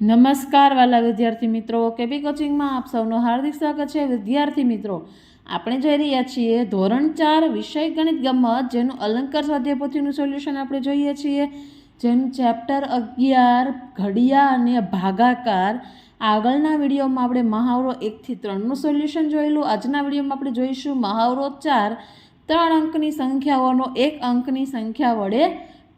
નમસ્કાર વાલા વિદ્યાર્થી મિત્રો. કેબી કોચિંગમાં આપ સૌનું હાર્દિક સ્વાગત છે. વિદ્યાર્થી મિત્રો, આપણે જોઈ રહ્યા છીએ ધોરણ ચાર વિષય ગણિત ગમત, જેનું અલંકાર સ્વાધ્યાયપોથીનું સોલ્યુશન આપણે જોઈએ છીએ. જેનું ચેપ્ટર અગિયાર, ઘડિયા અને ભાગાકાર. આગળના વિડીયોમાં આપણે મહાવરો એકથી ત્રણનું સોલ્યુશન જોયેલું. આજના વિડીયોમાં આપણે જોઈશું મહાવરો ચાર. ત્રણ અંકની સંખ્યાઓનો એક અંકની સંખ્યા વડે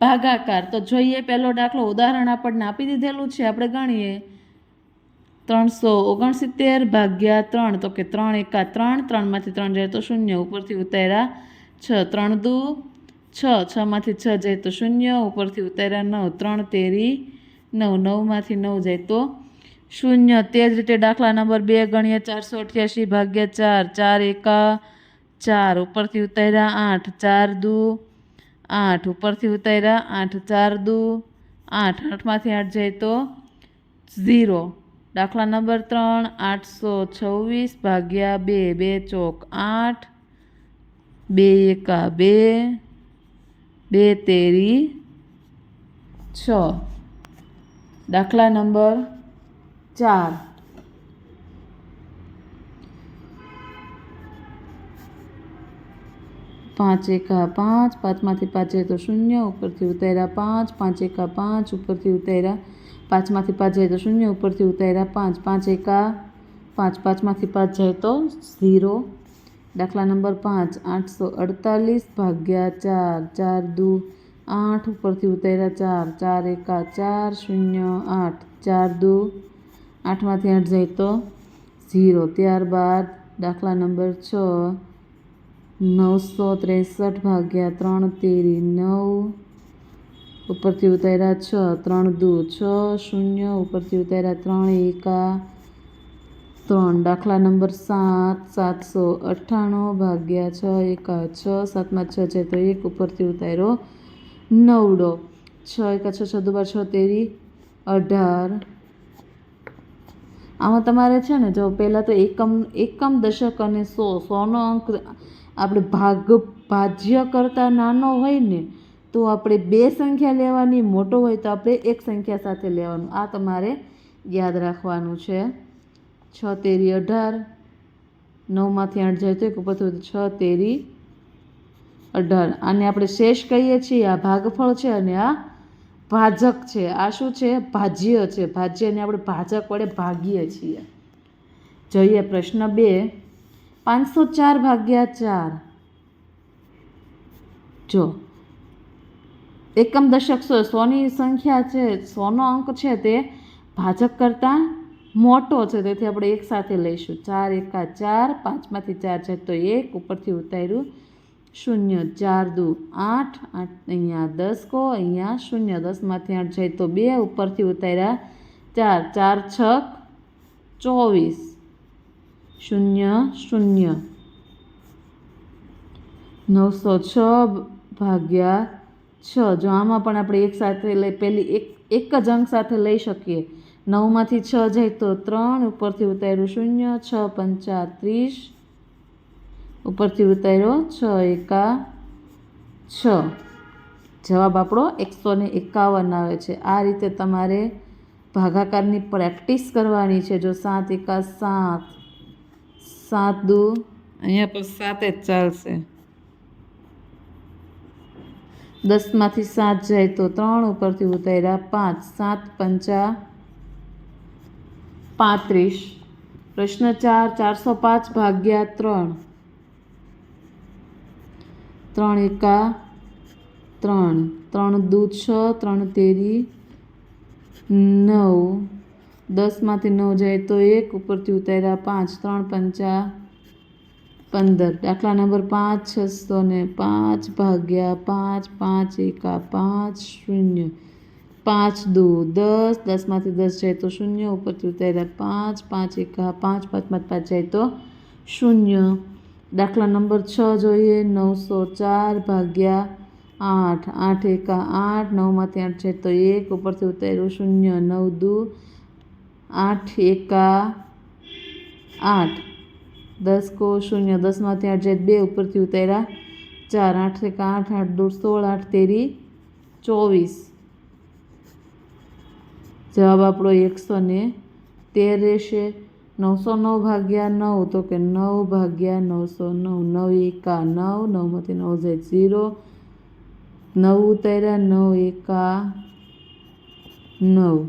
ભાગાકાર. તો જોઈએ પહેલો દાખલો ઉદાહરણ આપણને આપી દીધેલું છે. આપણે ગણીએ. ત્રણસો ઓગણસિત્તેર ભાગ્યા ત્રણ. તો કે ત્રણ એકા ત્રણ, ત્રણમાંથી ત્રણ જાય તો શૂન્ય. ઉપરથી ઉતાર્યા છ. ત્રણ દુ, છ. છમાંથી છ જાય તો શૂન્ય. ઉપરથી ઉતાર્યા નવ. ત્રણ તેરી નવ. નવમાંથી નવ જાય તો શૂન્ય. તે જ રીતે દાખલા નંબર બે ગણીએ. ચારસો અઠ્યાસી ભાગ્યા ચાર. ચાર એકા ચાર. ઉપરથી ઉતાર્યા આઠ. ચાર દુ આઠ ઉપરથી ઉતાર્યા, આઠ ચાર દુ, આઠ, આઠમાંથી આઠ જાય તો ઝીરો. દાખલા નંબર ત્રણ, આઠસો છવ્વીસ ભાગ્યા બે બે ચોક આઠ, બે એકા બે બે તેરી છ. દાખલા નંબર ચાર. પાંચ એકા પાંચ, પાંચમાંથી પાંચ જાય તો શૂન્ય, ઉપરથી ઉતાર્યા પાંચ પાંચ એકા પાંચ, ઉપરથી ઉતાર્યા પાંચમાંથી પાંચ જાય તો શૂન્ય, ઉપરથી ઉતાર્યા પાંચ પાંચ એકા પાંચ, પાંચમાંથી પાંચ જાય તો ઝીરો. દાખલા નંબર પાંચ, આઠસો અડતાલીસ ભાગ્યા ચાર ચાર દુ આઠ, ઉપરથી ઉતાર્યા ચાર ચાર એકા ચાર, શૂન્ય આઠ, ચાર દુ આઠમાંથી આઠ જાય તો ઝીરો. ત્યારબાદ દાખલા નંબર છ નવસો ત્રેસઠ ભાગ્યા ત્રણ તેરી નવ. ઉપરથી ઉતાર્યા છ, ત્રણ દુ, છ શૂન્ય. ઉપરથી ઉતાર્યા ત્રણ એકા, ત્રણ. દાખલા નંબર સાત, સાતસો અઠ્ઠાણું ભાગ્યા છ એકા, છ. સાતમાં છ છે તો એક. ઉપરથી ઉતાર્યો નવડો. છ એકા, છ છ, દુ, બાર, છ, તેરી અઢાર. આમાં તમારે છે ને, જો પહેલાં તો એકમ એકમ દશક અને સો, સોનો અંક આપણે ભાગ ભાજ્ય કરતાં નાનો હોય ને, તો આપણે બે સંખ્યા લેવાની, મોટો હોય તો આપણે એક સંખ્યા સાથે લેવાનું. આ તમારે યાદ રાખવાનું છે. છ, તેરી, અઢાર. નવમાંથી આઠ જાય તો એક ઉપરથી છ, તેરી, અઢાર. આને આપણે શેષ કહીએ છીએ, આ ભાગફળ છે અને આ ભાજક છે. આ શું છે? ભાજ્ય છે. ભાજ્યને આપણે ભાજક વડે ભાગીએ છીએ. જોઈએ પ્રશ્ન બે. પાંચસો ચાર ભાગ્યા ચાર. જો, એકમ દશક સો, સોની સંખ્યા છે, સોનો અંક છે તે ભાજક કરતાં મોટો છે, તેથી આપણે એક સાથે લઈશું. ચાર એકા ચાર, પાંચમાંથી ચાર છે તો એક, ઉપરથી ઉતાર્યું શૂન્ય. ચાર દુ આઠ આઠ અહીંયા દસ કો, અહીંયા શૂન્ય. દસમાંથી આઠ જાય તો બે, ઉપરથી ઉતાર્યા ચાર. ચાર છક ચોવીસ. શૂન્ય શૂન્ય નવસો છ ભાગ્યા છ જો આમાં પણ આપણે એક સાથે લઈ પહેલી એક એક જ અંક સાથે લઈ શકીએ નવમાંથી છ જાય તો ત્રણ ઉપરથી ઉતાર્યું શૂન્ય છ પંચા ત્રીસ ઉપરથી ઉતાર્યો છ એકા છ જવાબ આપણો એકસો ને એકાવન આવે છે આ રીતે તમારે ભાગાકારની પ્રેક્ટિસ કરવાની છે જો સાત એકા સાત સાત દુ અહીંયા પણ સાત જ ચાલશે. દસમાંથી સાત જાય તો ત્રણ ઉપરથી ઉતાર્યા પાંચ. સાત પંચા પાંત્રીસ. પ્રશ્ન ચાર ચારસો પાંચ ભાગ્યા ત્રણ. ત્રણ એકા ત્રણ. ત્રણ દૂ છ ત્રણ તેરી નવ. દસમાંથી નવ જાય તો એક ઉપરથી ઉતાર્યા પાંચ, ત્રણ પંચા પંદર. દાખલા નંબર પાંચ, છસો ને પાંચ ભાગ્યા પાંચ પાંચ એકા પાંચ, શૂન્ય. પાંચ દો દસ, દસમાંથી દસ જાય તો શૂન્ય, ઉપરથી ઉતાર્યા પાંચ પાંચ એકા પાંચ, પાંચમાં પાંચ જાય તો શૂન્ય. દાખલા નંબર છ જોઈએ, નવસો ચાર ભાગ્યા આઠ. આઠ એકા આઠ, નવમાંથી આઠ છે તો એક, ઉપરથી ઉતાર્યું શૂન્ય. નવ દુ આઠ, એકા, આઠ. દસ કો શૂન્ય. દસમાંથી આઠ જાય બે ઉપરથી ઉતાર્યા. ચાર, આઠ, એકા, આઠ આઠ દૂર સોળ, આઠ, તેરી, ચોવીસ. જવાબ આપણો એકસો ને તેર રહેશે. નવસો નવ ભાગ્યા નવ તો કે નવ ભાગ્યા નવસો નવ. નવ, એકા, નવ. નવમાંથી નવ જાય ઝીરો. નવ ઉતાર્યા, નવ, એકા, નવ.